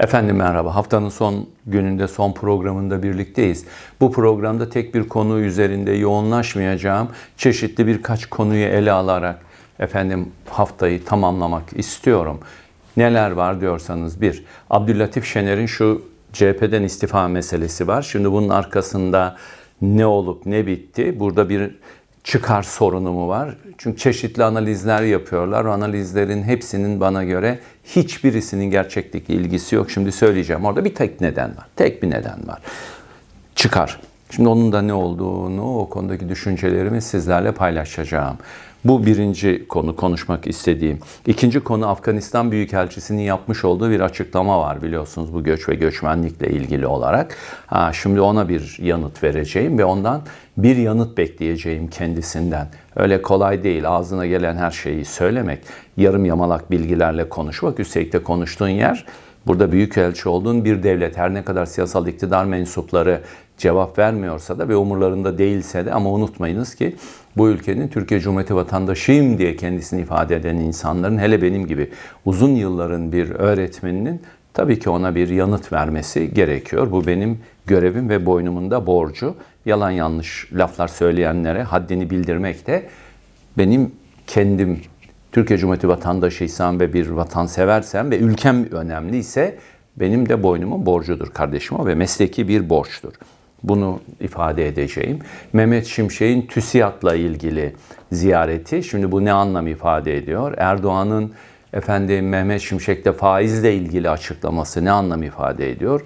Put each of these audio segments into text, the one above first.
Efendim merhaba. Haftanın son gününde, son programında birlikteyiz. Bu programda tek bir konu üzerinde yoğunlaşmayacağım. Çeşitli birkaç konuyu ele alarak efendim haftayı tamamlamak istiyorum. Neler var diyorsanız bir, Abdüllatif Şener'in şu CHP'den istifa meselesi var. Şimdi bunun arkasında ne olup ne bitti? Burada bir çıkar sorunu mu var? Çünkü çeşitli analizler yapıyorlar. O analizlerin hepsinin bana göre hiçbirisinin gerçeklik ilgisi yok. Şimdi söyleyeceğim. Orada bir tek neden var. Tek bir neden var. Çıkar. Şimdi onun da ne olduğunu, o konudaki düşüncelerimi sizlerle paylaşacağım. Bu birinci konu konuşmak istediğim. İkinci konu Afganistan Büyükelçisi'nin yapmış olduğu bir açıklama var biliyorsunuz bu göç ve göçmenlikle ilgili olarak. Ha, şimdi ona bir yanıt vereceğim ve ondan bir yanıt bekleyeceğim kendisinden. Öyle kolay değil ağzına gelen her şeyi söylemek, yarım yamalak bilgilerle konuşmak. Üstelik de konuştuğun yer Burada büyükelçi olduğun bir devlet her ne kadar siyasal iktidar mensupları cevap vermiyorsa da ve umurlarında değilse de ama unutmayınız ki bu ülkenin Türkiye Cumhuriyeti vatandaşıyım diye kendisini ifade eden insanların hele benim gibi uzun yılların bir öğretmeninin tabii ki ona bir yanıt vermesi gerekiyor. Bu benim görevim ve boynumun da borcu. Yalan yanlış laflar söyleyenlere haddini bildirmek de benim kendim Türkiye Cumhuriyeti vatandaşıysam ve bir vatanseversem ve ülkem önemliyse benim de boynumun borcudur kardeşime ve mesleki bir borçtur. Bunu ifade edeceğim. Mehmet Şimşek'in TÜSİAD'la ilgili ziyareti, şimdi bu ne anlam ifade ediyor? Erdoğan'ın efendim Mehmet Şimşek'te faizle ilgili açıklaması ne anlam ifade ediyor?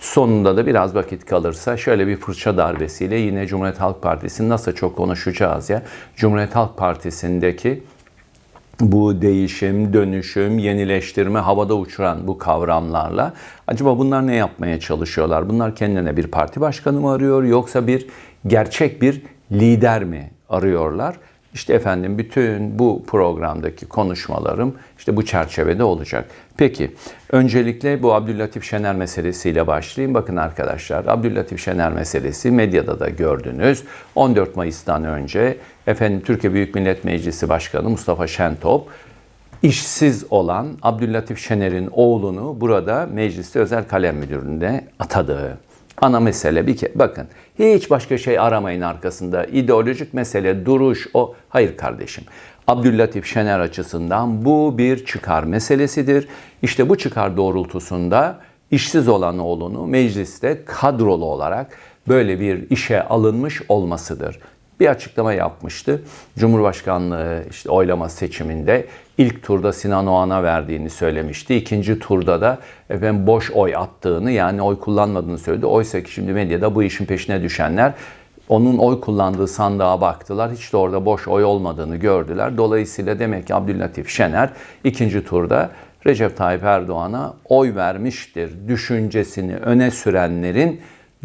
Sonunda da biraz vakit kalırsa şöyle bir fırça darbesiyle yine Cumhuriyet Halk Partisi'ni nasıl çok konuşacağız ya. Cumhuriyet Halk Partisi'ndeki bu değişim, dönüşüm, yenileştirme, havada uçuran bu kavramlarla acaba bunlar ne yapmaya çalışıyorlar? Bunlar kendine bir parti başkanı mı arıyor yoksa bir gerçek bir lider mi arıyorlar? İşte efendim bütün bu programdaki konuşmalarım işte bu çerçevede olacak. Peki öncelikle bu Abdüllatif Şener meselesiyle başlayayım. Bakın arkadaşlar Abdüllatif Şener meselesi medyada da gördünüz. 14 Mayıs'tan önce efendim Türkiye Büyük Millet Meclisi Başkanı Mustafa Şentop işsiz olan Abdüllatif Şener'in oğlunu burada mecliste özel kalem müdürlüğüne atadı. Ana mesele bir kere bakın hiç başka şey aramayın arkasında. İdeolojik mesele, duruş o. Hayır kardeşim. Abdüllatif Şener açısından bu bir çıkar meselesidir. İşte bu çıkar doğrultusunda işsiz olan oğlunu mecliste kadrolu olarak böyle bir işe alınmış olmasıdır bir açıklama yapmıştı. Cumhurbaşkanlığı işte oylama seçiminde ilk turda Sinan Oğan'a verdiğini söylemişti. İkinci turda da efendim boş oy attığını yani oy kullanmadığını söyledi. Oysa ki şimdi medyada bu işin peşine düşenler onun oy kullandığı sandığa baktılar. Hiç de orada boş oy olmadığını gördüler. Dolayısıyla demek ki Abdüllatif Şener ikinci turda Recep Tayyip Erdoğan'a oy vermiştir düşüncesini öne sürenlerin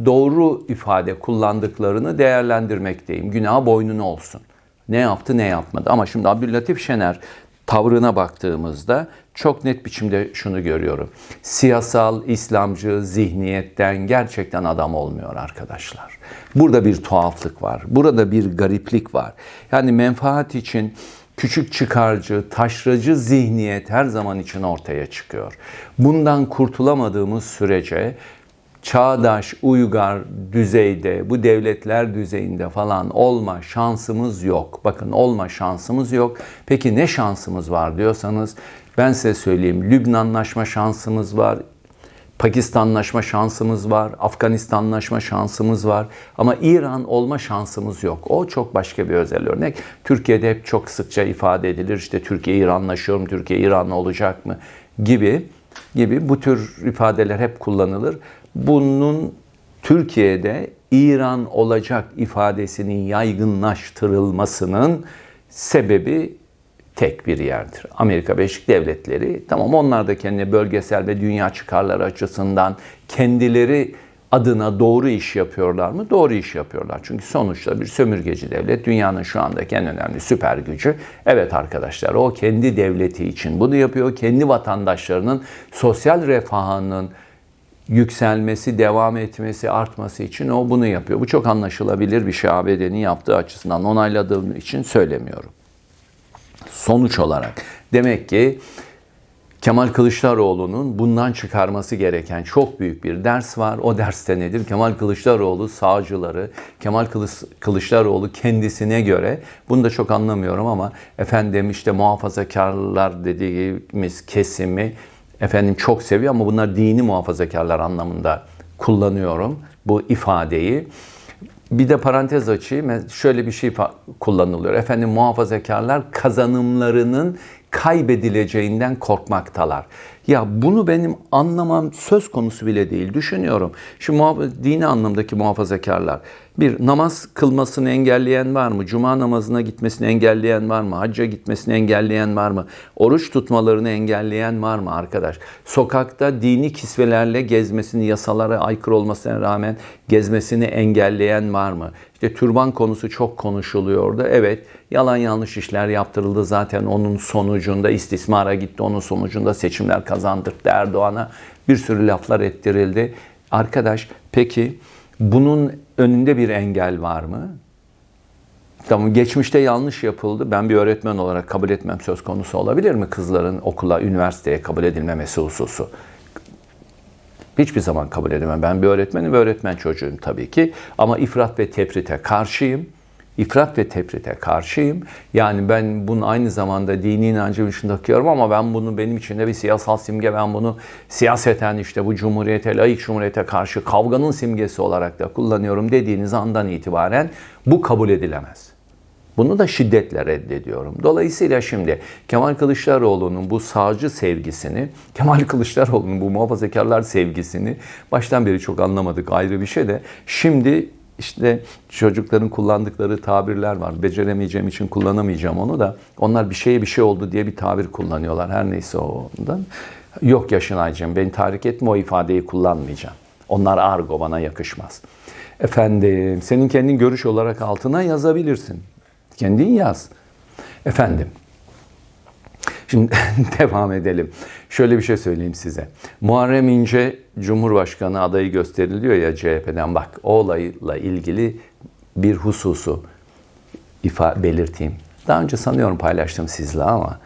doğru ifade kullandıklarını değerlendirmekteyim. Günah boynuna olsun. Ne yaptı ne yapmadı. Ama şimdi Abdüllatif Şener tavrına baktığımızda çok net biçimde şunu görüyorum. Siyasal, İslamcı zihniyetten gerçekten adam olmuyor arkadaşlar. Burada bir tuhaflık var. Burada bir gariplik var. Yani menfaat için küçük çıkarcı, taşracı zihniyet her zaman için ortaya çıkıyor. Bundan kurtulamadığımız sürece çağdaş, uygar düzeyde, bu devletler düzeyinde falan olma şansımız yok. Bakın olma şansımız yok. Peki ne şansımız var diyorsanız ben size söyleyeyim. Lübnanlaşma şansımız var. Pakistanlaşma şansımız var, Afganistanlaşma şansımız var ama İran olma şansımız yok. O çok başka bir özel örnek. Türkiye'de hep çok sıkça ifade edilir. İşte Türkiye İranlaşıyor Türkiye İranlı olacak mı gibi gibi bu tür ifadeler hep kullanılır. Bunun Türkiye'de İran olacak ifadesinin yaygınlaştırılmasının sebebi tek bir yerdir. Amerika Birleşik Devletleri tamam onlar da kendi bölgesel ve dünya çıkarları açısından kendileri adına doğru iş yapıyorlar mı? Doğru iş yapıyorlar. Çünkü sonuçta bir sömürgeci devlet dünyanın şu andaki en önemli süper gücü. Evet arkadaşlar o kendi devleti için bunu yapıyor. Kendi vatandaşlarının sosyal refahının yükselmesi, devam etmesi, artması için o bunu yapıyor. Bu çok anlaşılabilir bir şey ABD'nin yaptığı açısından onayladığım için söylemiyorum. Sonuç olarak demek ki Kemal Kılıçdaroğlu'nun bundan çıkarması gereken çok büyük bir ders var. O derste nedir? Kemal Kılıçdaroğlu sağcıları, Kemal Kılıç- Kılıçdaroğlu kendisine göre, bunu da çok anlamıyorum ama efendim işte muhafazakarlar dediğimiz kesimi efendim çok seviyor ama bunlar dini muhafazakarlar anlamında kullanıyorum bu ifadeyi. Bir de parantez açayım. Şöyle bir şey kullanılıyor. Efendim muhafazakarlar kazanımlarının kaybedileceğinden korkmaktalar. Ya bunu benim anlamam söz konusu bile değil. Düşünüyorum. Şu muhaf- dini anlamdaki muhafazakarlar. Bir, namaz kılmasını engelleyen var mı? Cuma namazına gitmesini engelleyen var mı? Hacca gitmesini engelleyen var mı? Oruç tutmalarını engelleyen var mı arkadaş? Sokakta dini kisvelerle gezmesini, yasalara aykırı olmasına rağmen gezmesini engelleyen var mı? İşte türban konusu çok konuşuluyordu. Evet, yalan yanlış işler yaptırıldı. Zaten onun sonucunda istismara gitti. Onun sonucunda seçimler kazandırdı Erdoğan'a. Bir sürü laflar ettirildi. Arkadaş, peki bunun önünde bir engel var mı? Tamam geçmişte yanlış yapıldı. Ben bir öğretmen olarak kabul etmem söz konusu olabilir mi kızların okula, üniversiteye kabul edilmemesi hususu? Hiçbir zaman kabul edemem. Ben bir öğretmenim ve öğretmen çocuğuyum tabii ki. Ama ifrat ve tefrite karşıyım. İfrat ve tefrite karşıyım. Yani ben bunu aynı zamanda dini inancım için takıyorum ama ben bunu benim için de bir siyasal simge. Ben bunu siyaseten işte bu cumhuriyete, layık cumhuriyete karşı kavganın simgesi olarak da kullanıyorum dediğiniz andan itibaren bu kabul edilemez. Bunu da şiddetle reddediyorum. Dolayısıyla şimdi Kemal Kılıçdaroğlu'nun bu sağcı sevgisini, Kemal Kılıçdaroğlu'nun bu muhafazakarlar sevgisini baştan beri çok anlamadık ayrı bir şey de şimdi işte çocukların kullandıkları tabirler var. Beceremeyeceğim için kullanamayacağım onu da. Onlar bir şeye bir şey oldu diye bir tabir kullanıyorlar. Her neyse ondan. Yok Yaşınaycığım beni tahrik etme o ifadeyi kullanmayacağım. Onlar argo bana yakışmaz. Efendim senin kendin görüş olarak altına yazabilirsin. Kendin yaz. Efendim. Şimdi devam edelim. Şöyle bir şey söyleyeyim size. Muharrem İnce Cumhurbaşkanı adayı gösteriliyor ya CHP'den. Bak o olayla ilgili bir hususu ifa belirteyim. Daha önce sanıyorum paylaştım sizle ama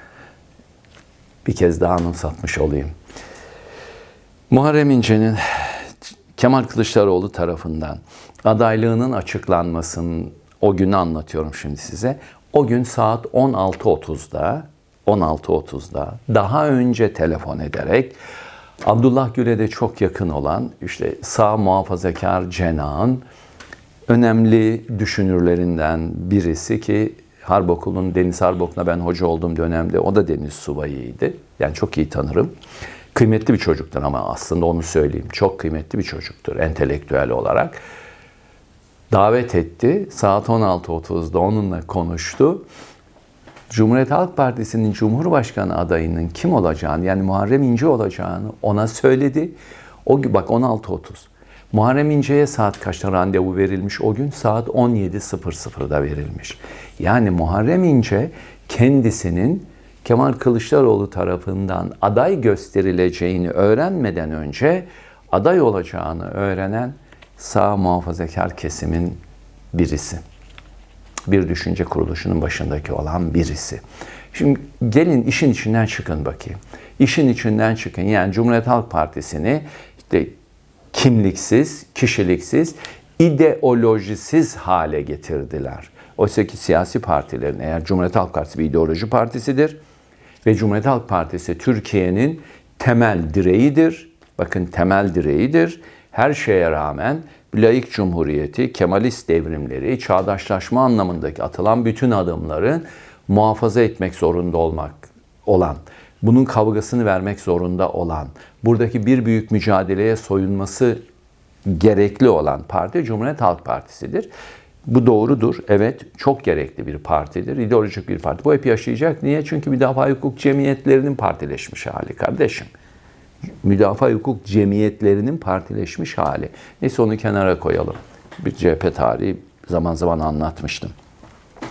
bir kez daha anımsatmış olayım. Muharrem İnce'nin Kemal Kılıçdaroğlu tarafından adaylığının açıklanmasının o günü anlatıyorum şimdi size. O gün saat 16.30'da 16.30'da daha önce telefon ederek Abdullah Gül'e de çok yakın olan işte sağ muhafazakar cenahın önemli düşünürlerinden birisi ki Harp Okulu'nun Deniz Harp Okulu'na ben hoca olduğum dönemde o da deniz subayıydı. Yani çok iyi tanırım. Kıymetli bir çocuktur ama aslında onu söyleyeyim. Çok kıymetli bir çocuktur entelektüel olarak. Davet etti. Saat 16.30'da onunla konuştu. Cumhuriyet Halk Partisi'nin Cumhurbaşkanı adayının kim olacağını yani Muharrem İnce olacağını ona söyledi. O bak 16.30. Muharrem İnce'ye saat kaçta randevu verilmiş? O gün saat 17.00'da verilmiş. Yani Muharrem İnce kendisinin Kemal Kılıçdaroğlu tarafından aday gösterileceğini öğrenmeden önce aday olacağını öğrenen sağ muhafazakar kesimin birisi bir düşünce kuruluşunun başındaki olan birisi. Şimdi gelin işin içinden çıkın bakayım. İşin içinden çıkın. Yani Cumhuriyet Halk Partisi'ni işte kimliksiz, kişiliksiz, ideolojisiz hale getirdiler. Oysa ki siyasi partilerin eğer Cumhuriyet Halk Partisi bir ideoloji partisidir ve Cumhuriyet Halk Partisi Türkiye'nin temel direğidir. Bakın temel direğidir. Her şeye rağmen layık cumhuriyeti, Kemalist devrimleri, çağdaşlaşma anlamındaki atılan bütün adımları muhafaza etmek zorunda olmak olan, bunun kavgasını vermek zorunda olan, buradaki bir büyük mücadeleye soyunması gerekli olan parti Cumhuriyet Halk Partisi'dir. Bu doğrudur. Evet çok gerekli bir partidir. İdeolojik bir parti. Bu hep yaşayacak. Niye? Çünkü müdafaa hukuk cemiyetlerinin partileşmiş hali kardeşim müdafaa hukuk cemiyetlerinin partileşmiş hali. Neyse onu kenara koyalım. Bir CHP tarihi zaman zaman anlatmıştım.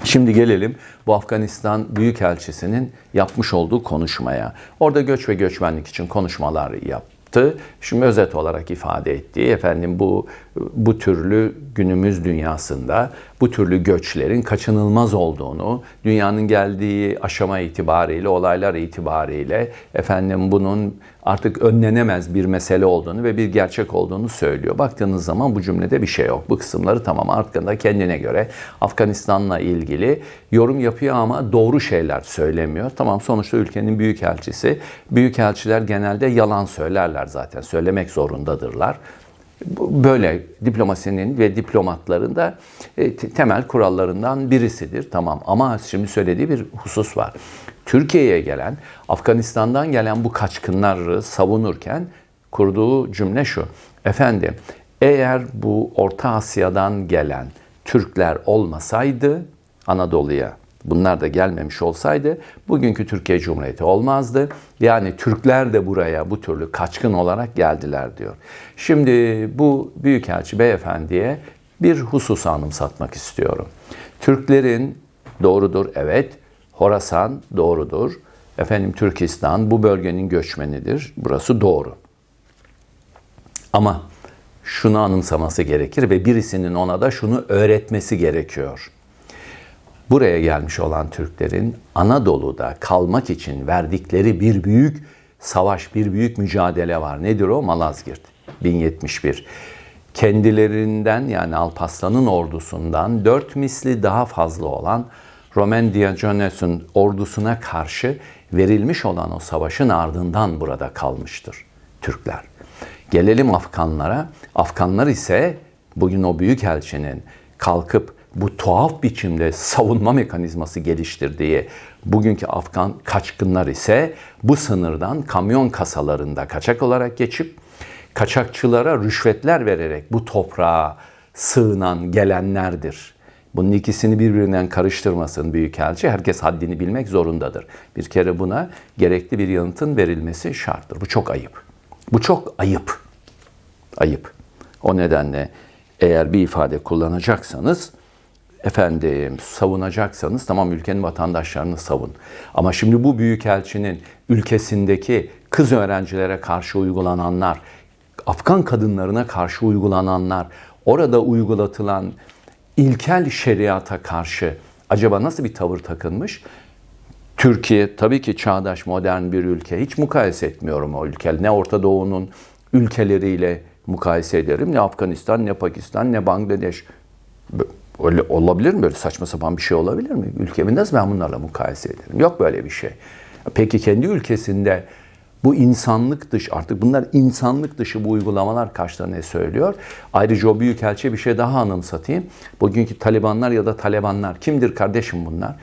Şimdi gelelim bu Afganistan Büyükelçisi'nin yapmış olduğu konuşmaya. Orada göç ve göçmenlik için konuşmalar yaptı. Şimdi özet olarak ifade ettiği efendim bu bu türlü günümüz dünyasında bu türlü göçlerin kaçınılmaz olduğunu, dünyanın geldiği aşama itibariyle, olaylar itibariyle efendim bunun artık önlenemez bir mesele olduğunu ve bir gerçek olduğunu söylüyor. Baktığınız zaman bu cümlede bir şey yok. Bu kısımları tamam hakkında kendine göre Afganistan'la ilgili yorum yapıyor ama doğru şeyler söylemiyor. Tamam sonuçta ülkenin büyükelçisi. Büyükelçiler genelde yalan söylerler zaten. Söylemek zorundadırlar. Böyle diplomasinin ve diplomatların da e, te- temel kurallarından birisidir. Tamam ama şimdi söylediği bir husus var. Türkiye'ye gelen, Afganistan'dan gelen bu kaçkınları savunurken kurduğu cümle şu. Efendim eğer bu Orta Asya'dan gelen Türkler olmasaydı Anadolu'ya bunlar da gelmemiş olsaydı bugünkü Türkiye Cumhuriyeti olmazdı. Yani Türkler de buraya bu türlü kaçkın olarak geldiler diyor. Şimdi bu Büyükelçi Beyefendi'ye bir husus anımsatmak istiyorum. Türklerin doğrudur evet, Horasan doğrudur. Efendim Türkistan bu bölgenin göçmenidir. Burası doğru. Ama şunu anımsaması gerekir ve birisinin ona da şunu öğretmesi gerekiyor. Buraya gelmiş olan Türklerin Anadolu'da kalmak için verdikleri bir büyük savaş, bir büyük mücadele var. Nedir o? Malazgirt 1071. Kendilerinden yani Alparslan'ın ordusundan dört misli daha fazla olan Roman Diogenes'in ordusuna karşı verilmiş olan o savaşın ardından burada kalmıştır Türkler. Gelelim Afganlara. Afganlar ise bugün o büyükelçinin kalkıp bu tuhaf biçimde savunma mekanizması geliştirdiği bugünkü Afgan kaçkınlar ise bu sınırdan kamyon kasalarında kaçak olarak geçip kaçakçılara rüşvetler vererek bu toprağa sığınan gelenlerdir. Bunun ikisini birbirinden karıştırmasın Büyükelçi. Herkes haddini bilmek zorundadır. Bir kere buna gerekli bir yanıtın verilmesi şarttır. Bu çok ayıp. Bu çok ayıp. Ayıp. O nedenle eğer bir ifade kullanacaksanız efendim savunacaksanız tamam ülkenin vatandaşlarını savun. Ama şimdi bu büyükelçinin ülkesindeki kız öğrencilere karşı uygulananlar, Afgan kadınlarına karşı uygulananlar, orada uygulatılan ilkel şeriata karşı acaba nasıl bir tavır takınmış? Türkiye tabii ki çağdaş modern bir ülke. Hiç mukayese etmiyorum o ülke. Ne Orta Doğu'nun ülkeleriyle mukayese ederim. Ne Afganistan, ne Pakistan, ne Bangladeş. Öyle olabilir mi? Böyle saçma sapan bir şey olabilir mi? Ülkemi nasıl ben bunlarla mukayese ederim? Yok böyle bir şey. Peki kendi ülkesinde bu insanlık dışı, artık bunlar insanlık dışı bu uygulamalar karşıda ne söylüyor? Ayrıca o büyükelçi bir şey daha anımsatayım. Bugünkü Talibanlar ya da Talebanlar kimdir kardeşim bunlar?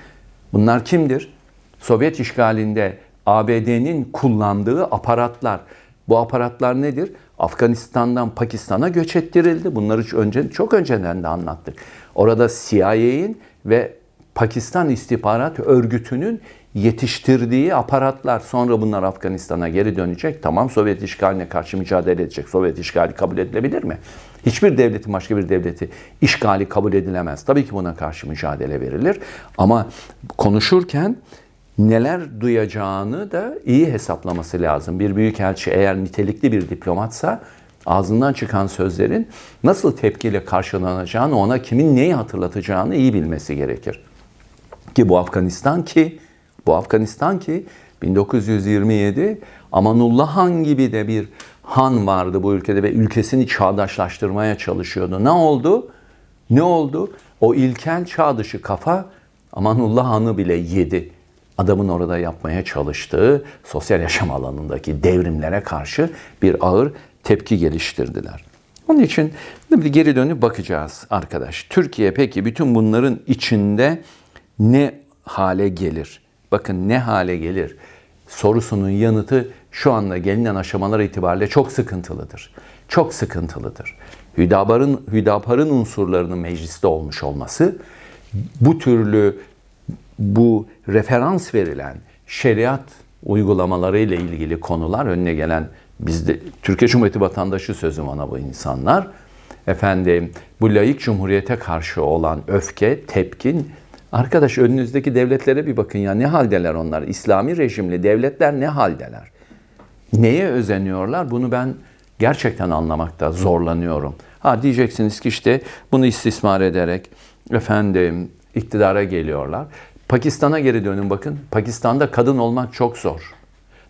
Bunlar kimdir? Sovyet işgalinde ABD'nin kullandığı aparatlar. Bu aparatlar nedir? Afganistan'dan Pakistan'a göç ettirildi. Bunları önce, çok önceden de anlattık. Orada CIA'in ve Pakistan İstihbarat Örgütü'nün yetiştirdiği aparatlar. Sonra bunlar Afganistan'a geri dönecek. Tamam Sovyet işgaline karşı mücadele edecek. Sovyet işgali kabul edilebilir mi? Hiçbir devletin başka bir devleti işgali kabul edilemez. Tabii ki buna karşı mücadele verilir. Ama konuşurken neler duyacağını da iyi hesaplaması lazım. Bir büyükelçi eğer nitelikli bir diplomatsa ağzından çıkan sözlerin nasıl tepkiyle karşılanacağını, ona kimin neyi hatırlatacağını iyi bilmesi gerekir. Ki bu Afganistan ki bu Afganistan ki 1927 Amanullah Han gibi de bir han vardı bu ülkede ve ülkesini çağdaşlaştırmaya çalışıyordu. Ne oldu? Ne oldu? O ilkel çağ dışı kafa Amanullah Han'ı bile yedi. Adamın orada yapmaya çalıştığı sosyal yaşam alanındaki devrimlere karşı bir ağır tepki geliştirdiler. Onun için geri dönüp bakacağız arkadaş. Türkiye peki bütün bunların içinde ne hale gelir? Bakın ne hale gelir? Sorusunun yanıtı şu anda gelinen aşamalar itibariyle çok sıkıntılıdır. Çok sıkıntılıdır. Hüdapar'ın Hüdapar'ın unsurlarının mecliste olmuş olması bu türlü bu referans verilen şeriat uygulamaları ile ilgili konular önüne gelen bizde Türkiye Cumhuriyeti vatandaşı sözüm ona bu insanlar. Efendim bu layık cumhuriyete karşı olan öfke, tepkin Arkadaş önünüzdeki devletlere bir bakın ya ne haldeler onlar? İslami rejimli devletler ne haldeler? Neye özeniyorlar? Bunu ben gerçekten anlamakta zorlanıyorum. Ha diyeceksiniz ki işte bunu istismar ederek efendim iktidara geliyorlar. Pakistan'a geri dönün bakın. Pakistan'da kadın olmak çok zor.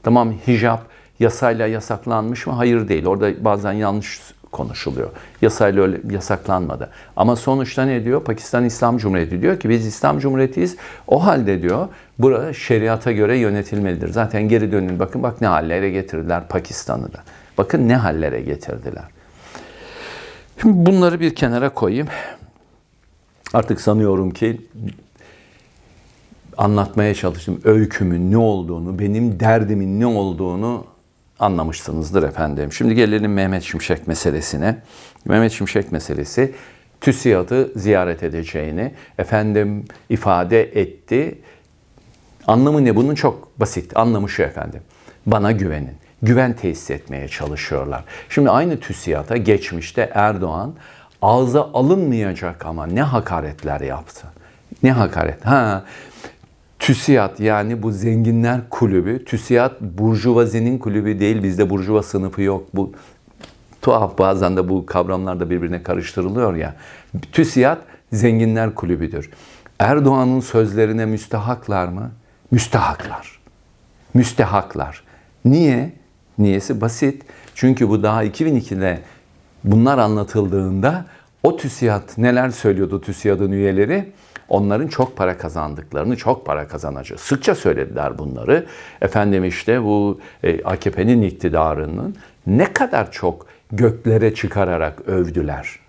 Tamam hicap yasayla yasaklanmış mı? Hayır değil. Orada bazen yanlış konuşuluyor. Yasayla öyle yasaklanmadı. Ama sonuçta ne diyor? Pakistan İslam Cumhuriyeti diyor ki biz İslam Cumhuriyetiyiz. O halde diyor bura şeriata göre yönetilmelidir. Zaten geri dönün bakın bak ne hallere getirdiler Pakistan'ı da. Bakın ne hallere getirdiler. Şimdi bunları bir kenara koyayım. Artık sanıyorum ki anlatmaya çalıştığım öykümün ne olduğunu, benim derdimin ne olduğunu anlamışsınızdır efendim. Şimdi gelelim Mehmet Şimşek meselesine. Mehmet Şimşek meselesi TÜSİAD'ı ziyaret edeceğini efendim ifade etti. Anlamı ne? Bunun çok basit. Anlamı şu efendim. Bana güvenin. Güven tesis etmeye çalışıyorlar. Şimdi aynı TÜSİAD'a geçmişte Erdoğan ağza alınmayacak ama ne hakaretler yaptı. Ne hakaret. Ha, TÜSİAD yani bu zenginler kulübü. TÜSİAD burjuvazinin kulübü değil. Bizde burjuva sınıfı yok. Bu tuhaf bazen de bu kavramlar da birbirine karıştırılıyor ya. TÜSİAD zenginler kulübüdür. Erdoğan'ın sözlerine müstahaklar mı? Müstahaklar. Müstehaklar. Niye? Niyesi basit. Çünkü bu daha 2002'de bunlar anlatıldığında o TÜSİAD neler söylüyordu TÜSİAD'ın üyeleri? Onların çok para kazandıklarını, çok para kazanacak. Sıkça söylediler bunları. Efendim işte bu e, AKP'nin iktidarının ne kadar çok göklere çıkararak övdüler.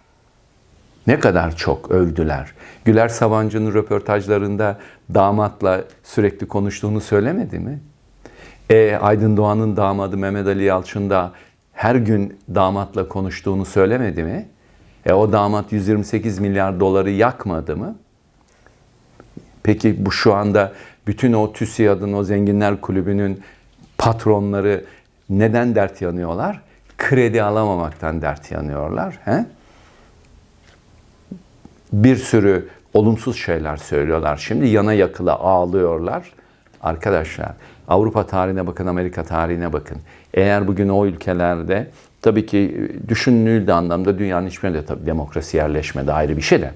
Ne kadar çok övdüler. Güler Sabancı'nın röportajlarında damatla sürekli konuştuğunu söylemedi mi? E, Aydın Doğan'ın damadı Mehmet Ali Yalçın da her gün damatla konuştuğunu söylemedi mi? E, o damat 128 milyar doları yakmadı mı? Peki bu şu anda bütün o TÜSİAD'ın, o Zenginler Kulübü'nün patronları neden dert yanıyorlar? Kredi alamamaktan dert yanıyorlar. He? Bir sürü olumsuz şeyler söylüyorlar. Şimdi yana yakıla ağlıyorlar. Arkadaşlar Avrupa tarihine bakın, Amerika tarihine bakın. Eğer bugün o ülkelerde tabii ki düşünüldüğü anlamda dünyanın hiçbirinde tabii demokrasi yerleşmedi ayrı bir şey de.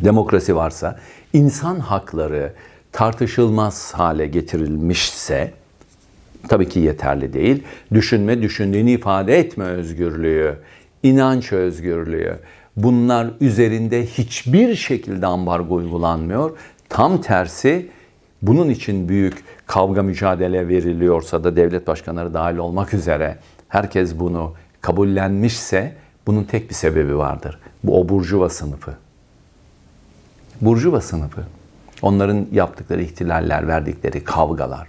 Demokrasi varsa, insan hakları tartışılmaz hale getirilmişse tabii ki yeterli değil. Düşünme, düşündüğünü ifade etme özgürlüğü, inanç özgürlüğü bunlar üzerinde hiçbir şekilde ambargo uygulanmıyor. Tam tersi bunun için büyük kavga mücadele veriliyorsa da devlet başkanları dahil olmak üzere herkes bunu kabullenmişse bunun tek bir sebebi vardır. Bu o burjuva sınıfı. Burjuva sınıfı. Onların yaptıkları ihtilaller, verdikleri kavgalar.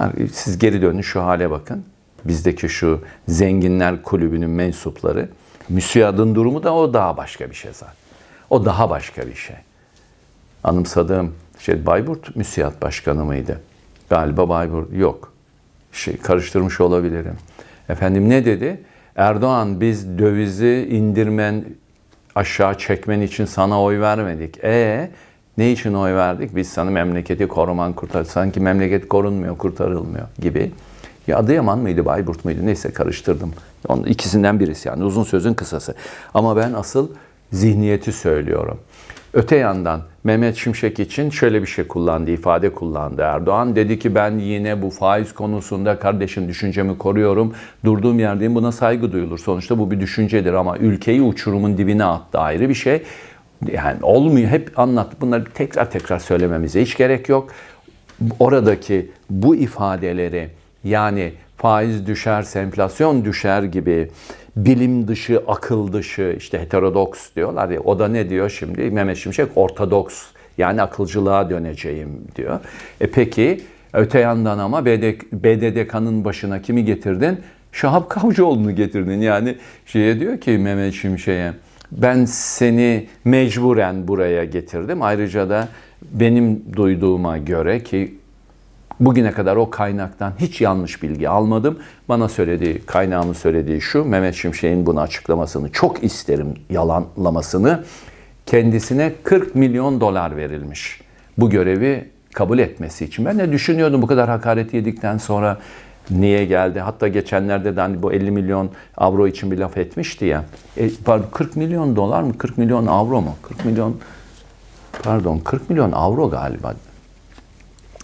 Yani siz geri dönün şu hale bakın. Bizdeki şu zenginler kulübünün mensupları. Müsiyad'ın durumu da o daha başka bir şey zaten. O daha başka bir şey. Anımsadığım şey Bayburt Müsiyat Başkanı mıydı? Galiba Bayburt yok. Şey karıştırmış olabilirim. Efendim ne dedi? Erdoğan biz dövizi indirmen aşağı çekmen için sana oy vermedik. E ne için oy verdik? Biz sana memleketi koruman kurtar. Sanki memleket korunmuyor, kurtarılmıyor gibi. Ya Adıyaman mıydı, Bayburt muydu? Neyse karıştırdım. Onun ikisinden birisi yani uzun sözün kısası. Ama ben asıl zihniyeti söylüyorum. Öte yandan Mehmet Şimşek için şöyle bir şey kullandı, ifade kullandı Erdoğan. Dedi ki ben yine bu faiz konusunda kardeşim düşüncemi koruyorum. Durduğum yerdeyim buna saygı duyulur. Sonuçta bu bir düşüncedir ama ülkeyi uçurumun dibine attı ayrı bir şey. Yani olmuyor. Hep anlattık. Bunları tekrar tekrar söylememize hiç gerek yok. Oradaki bu ifadeleri yani faiz düşerse enflasyon düşer gibi bilim dışı, akıl dışı işte heterodoks diyorlar ya o da ne diyor şimdi Mehmet Şimşek ortodoks yani akılcılığa döneceğim diyor. E peki öte yandan ama BDDK'nın başına kimi getirdin? Şahap Kavcıoğlu'nu getirdin. Yani şeye diyor ki Mehmet Şimşek'e ben seni mecburen buraya getirdim. Ayrıca da benim duyduğuma göre ki bugüne kadar o kaynaktan hiç yanlış bilgi almadım. Bana söylediği, kaynağımın söylediği şu, Mehmet Şimşek'in bunu açıklamasını çok isterim yalanlamasını. Kendisine 40 milyon dolar verilmiş bu görevi kabul etmesi için. Ben de düşünüyordum bu kadar hakaret yedikten sonra niye geldi? Hatta geçenlerde de hani bu 50 milyon avro için bir laf etmişti ya. E, pardon 40 milyon dolar mı? 40 milyon avro mu? 40 milyon pardon 40 milyon avro galiba.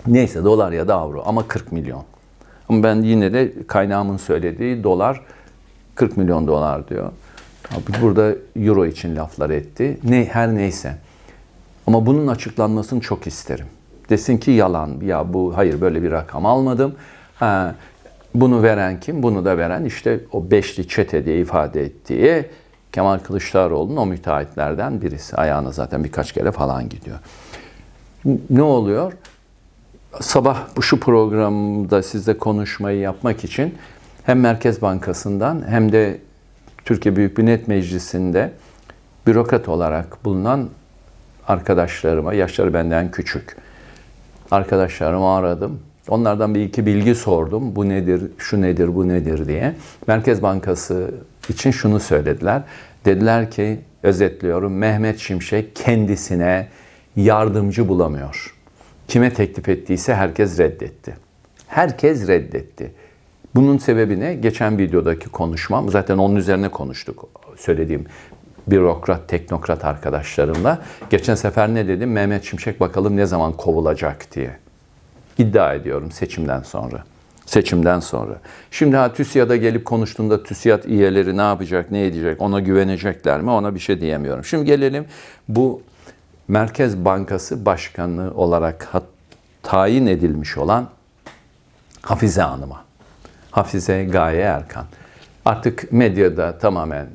Neyse dolar ya da avro ama 40 milyon. Ama ben yine de kaynağımın söylediği dolar 40 milyon dolar diyor. Abi burada euro için laflar etti. Ne her neyse. Ama bunun açıklanmasını çok isterim. Desin ki yalan. Ya bu hayır böyle bir rakam almadım. Ha, bunu veren kim? Bunu da veren işte o beşli çete diye ifade ettiği Kemal Kılıçdaroğlu'nun o müteahhitlerden birisi. Ayağına zaten birkaç kere falan gidiyor. Ne oluyor? Sabah bu şu programda sizle konuşmayı yapmak için hem Merkez Bankası'ndan hem de Türkiye Büyük Millet Meclisi'nde bürokrat olarak bulunan arkadaşlarıma, yaşları benden küçük arkadaşlarımı aradım. Onlardan bir iki bilgi sordum. Bu nedir, şu nedir, bu nedir diye. Merkez Bankası için şunu söylediler. Dediler ki, özetliyorum, Mehmet Şimşek kendisine yardımcı bulamıyor. Kime teklif ettiyse herkes reddetti. Herkes reddetti. Bunun sebebi ne? Geçen videodaki konuşmam, zaten onun üzerine konuştuk. Söylediğim bürokrat, teknokrat arkadaşlarımla. Geçen sefer ne dedim? Mehmet Şimşek bakalım ne zaman kovulacak diye. İddia ediyorum seçimden sonra. Seçimden sonra. Şimdi ha TÜSİAD'a gelip konuştuğunda TÜSİAD üyeleri ne yapacak, ne edecek, ona güvenecekler mi? Ona bir şey diyemiyorum. Şimdi gelelim bu Merkez Bankası Başkanı olarak tayin edilmiş olan Hafize Hanım'a. Hafize Gaye Erkan. Artık medyada tamamen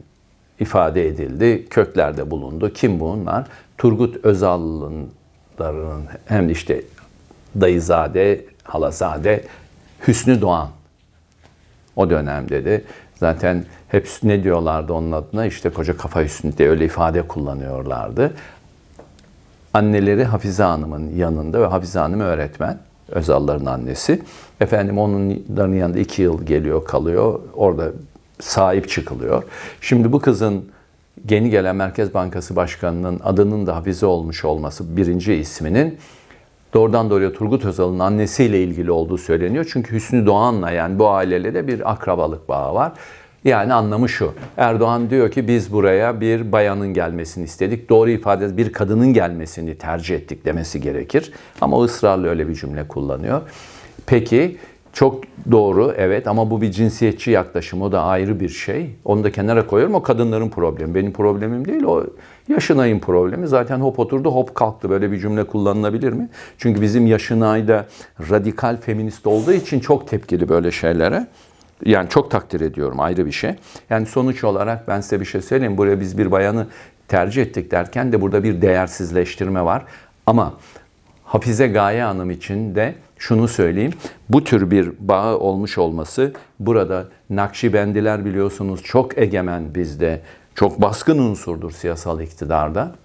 ifade edildi, köklerde bulundu. Kim bunlar? Turgut Özal'ın hem işte dayızade, halazade Hüsnü Doğan. O dönemde de zaten hep ne diyorlardı onun adına? İşte koca kafa Hüsnü diye öyle ifade kullanıyorlardı. Anneleri Hafize Hanım'ın yanında ve Hafize Hanım öğretmen. Özal'ların annesi. Efendim onların yanında iki yıl geliyor kalıyor. Orada sahip çıkılıyor. Şimdi bu kızın yeni gelen Merkez Bankası Başkanı'nın adının da Hafize olmuş olması birinci isminin doğrudan doğruya Turgut Özal'ın annesiyle ilgili olduğu söyleniyor. Çünkü Hüsnü Doğan'la yani bu aileyle de bir akrabalık bağı var. Yani anlamı şu. Erdoğan diyor ki biz buraya bir bayanın gelmesini istedik. Doğru ifade bir kadının gelmesini tercih ettik demesi gerekir. Ama ısrarla öyle bir cümle kullanıyor. Peki çok doğru evet ama bu bir cinsiyetçi yaklaşım o da ayrı bir şey. Onu da kenara koyuyorum o kadınların problemi. Benim problemim değil o Yaşınay'ın problemi. Zaten hop oturdu hop kalktı böyle bir cümle kullanılabilir mi? Çünkü bizim Yaşınay da radikal feminist olduğu için çok tepkili böyle şeylere. Yani çok takdir ediyorum ayrı bir şey. Yani sonuç olarak ben size bir şey söyleyeyim. Buraya biz bir bayanı tercih ettik derken de burada bir değersizleştirme var. Ama Hafize Gaye Hanım için de şunu söyleyeyim. Bu tür bir bağı olmuş olması burada Nakşibendiler biliyorsunuz çok egemen bizde. Çok baskın unsurdur siyasal iktidarda.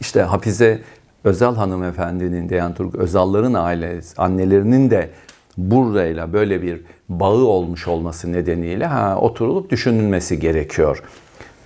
İşte Hafize Özal hanımefendinin, Deyan Turk Özalların ailesi, annelerinin de burayla böyle bir bağı olmuş olması nedeniyle ha, oturulup düşünülmesi gerekiyor.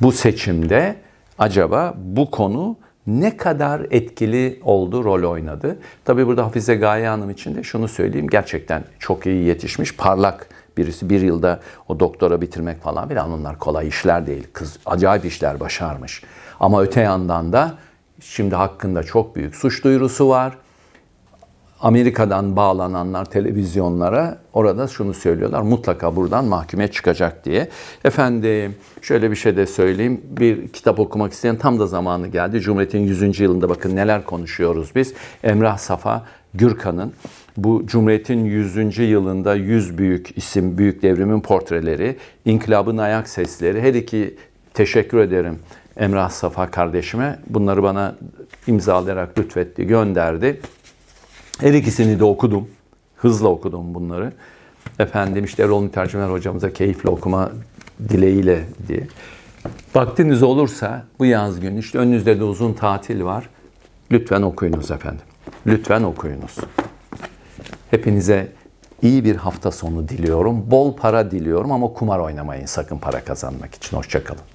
Bu seçimde acaba bu konu ne kadar etkili oldu, rol oynadı? Tabii burada Hafize Gaye Hanım için de şunu söyleyeyim. Gerçekten çok iyi yetişmiş, parlak birisi. Bir yılda o doktora bitirmek falan filan onlar kolay işler değil. Kız acayip işler başarmış. Ama öte yandan da şimdi hakkında çok büyük suç duyurusu var. Amerika'dan bağlananlar televizyonlara orada şunu söylüyorlar. Mutlaka buradan mahkeme çıkacak diye. Efendim şöyle bir şey de söyleyeyim. Bir kitap okumak isteyen tam da zamanı geldi. Cumhuriyet'in 100. yılında bakın neler konuşuyoruz biz. Emrah Safa Gürkan'ın bu Cumhuriyet'in 100. yılında 100 büyük isim, büyük devrimin portreleri, inkılabın ayak sesleri. Her iki teşekkür ederim Emrah Safa kardeşime. Bunları bana imzalayarak lütfetti, gönderdi. Her ikisini de okudum. Hızla okudum bunları. Efendim işte Erol Mütercümer hocamıza keyifli okuma dileğiyle diye. Vaktiniz olursa bu yaz günü işte önünüzde de uzun tatil var. Lütfen okuyunuz efendim. Lütfen okuyunuz. Hepinize iyi bir hafta sonu diliyorum. Bol para diliyorum ama kumar oynamayın sakın para kazanmak için. Hoşçakalın.